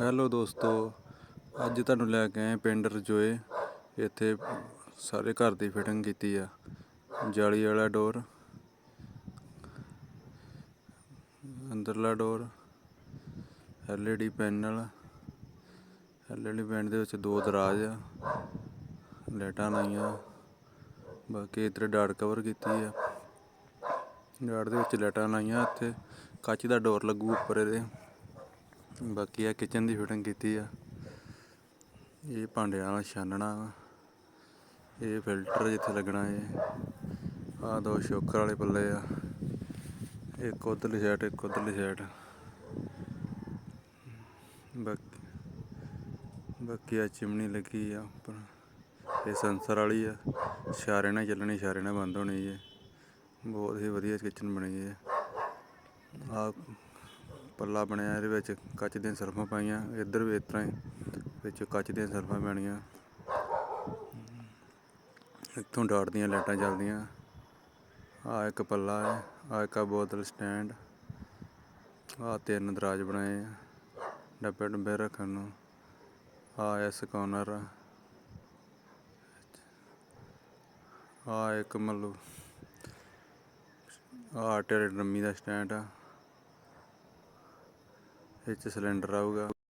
Hello ਦੋਸਤੋ, ਅੱਜ ਤੁਹਾਨੂੰ ਲੈ ਕੇ ਆਏ ਪਿੰਡ ਰਜੋਏ। ਇੱਥੇ ਸਾਰੇ ਘਰ ਦੀ ਫਿਟਿੰਗ ਕੀਤੀ ਆ। ਜਾਲੀ ਵਾਲਾ ਡੋਰ ਅੰਦਰਲਾ door LED panel LED panel ਦੇ ਵਿੱਚ ਦੋ ਦਰਾਜ ਆ, ਲਾਈਟਾਂ ਲਾਈਆਂ, ਬਾਕੀ ਇੱਧਰ ਡਾਟ ਕਵਰ ਕੀਤੀ ਆ। ਡਾਟ ਦੇ ਵਿੱਚ ਲਾਈਟਾਂ ਲਾਈਆਂ ਇੱਥੇ, ਕੱਚ ਦਾ ਡੋਰ ਲੱਗੂ ਉੱਪਰ ਇਹਦੇ। ਬਾਕੀ ਆ ਕਿਚਨ ਦੀ ਫਿਟਿੰਗ ਕੀਤੀ ਆ। ਇਹ ਭਾਂਡਿਆਂ ਵਾਲਾ ਛਾਨਣਾ ਵਾ। ਇਹ ਫਿਲਟਰ ਜਿੱਥੇ ਲੱਗਣਾ ਇਹ ਆ ਦੋ ਸ਼ੋਕਰ ਵਾਲੇ ਪੱਲੇ ਆ। ਇੱਕ ਉਧਰਲੀ ਸਾਈਡ ਇੱਕ ਉਧਰਲੀ ਸਾਈਡ ਬਾਕੀ ਬਾਕੀ ਆ ਚਿਮਨੀ ਲੱਗੀ ਆ ਉੱਪਰ। ਇਹ ਸੈਂਸਰ ਵਾਲੀ ਆ। ਇਸ਼ਾਰੇ ਨਾਲ ਚੱਲਣੀ ਇਸ਼ਾਰੇ ਨਾਲ ਬੰਦ ਹੋਣੀ ਇਹ ਬਹੁਤ ਹੀ ਵਧੀਆ ਕਿਚਨ ਬਣੀ ਹੈ ਆ ਪੱਲਾ ਬਣਿਆ ਇਹਦੇ ਵਿੱਚ, ਕੱਚ ਦੀਆਂ ਸਰਫਾਂ ਪਾਈਆਂ, ਇੱਧਰ ਵੀ ਇਸ ਤਰ੍ਹਾਂ ਹੀ, ਵਿੱਚ ਕੱਚ ਦੀਆਂ ਸਰਫਾਂ ਪੈਣੀਆਂ। ਇੱਥੋਂ ਡਾਟ ਦੀਆਂ ਲਾਈਟਾਂ ਚੱਲਦੀਆਂ। ਆ ਇੱਕ ਪੱਲਾ ਹੈ, ਆ ਇੱਕ ਬੋਤਲ ਸਟੈਂਡ। ਆ ਤਿੰਨ ਦਰਾਜ ਬਣਾਏ ਆ, ਡੱਬੇ ਡੱਬੇ ਰੱਖਣ ਨੂੰ। ਆ ਐਸ ਕਾਰਨਰ ਆ। ਇੱਕ ਮਤਲਬ, ਆ ਟੇਰੇ ਡਰਮੀ ਦਾ ਸਟੈਂਡ ਆ। ਇਹ 'ਚ ਸਿਲੰਡਰ ਆਊਗਾ।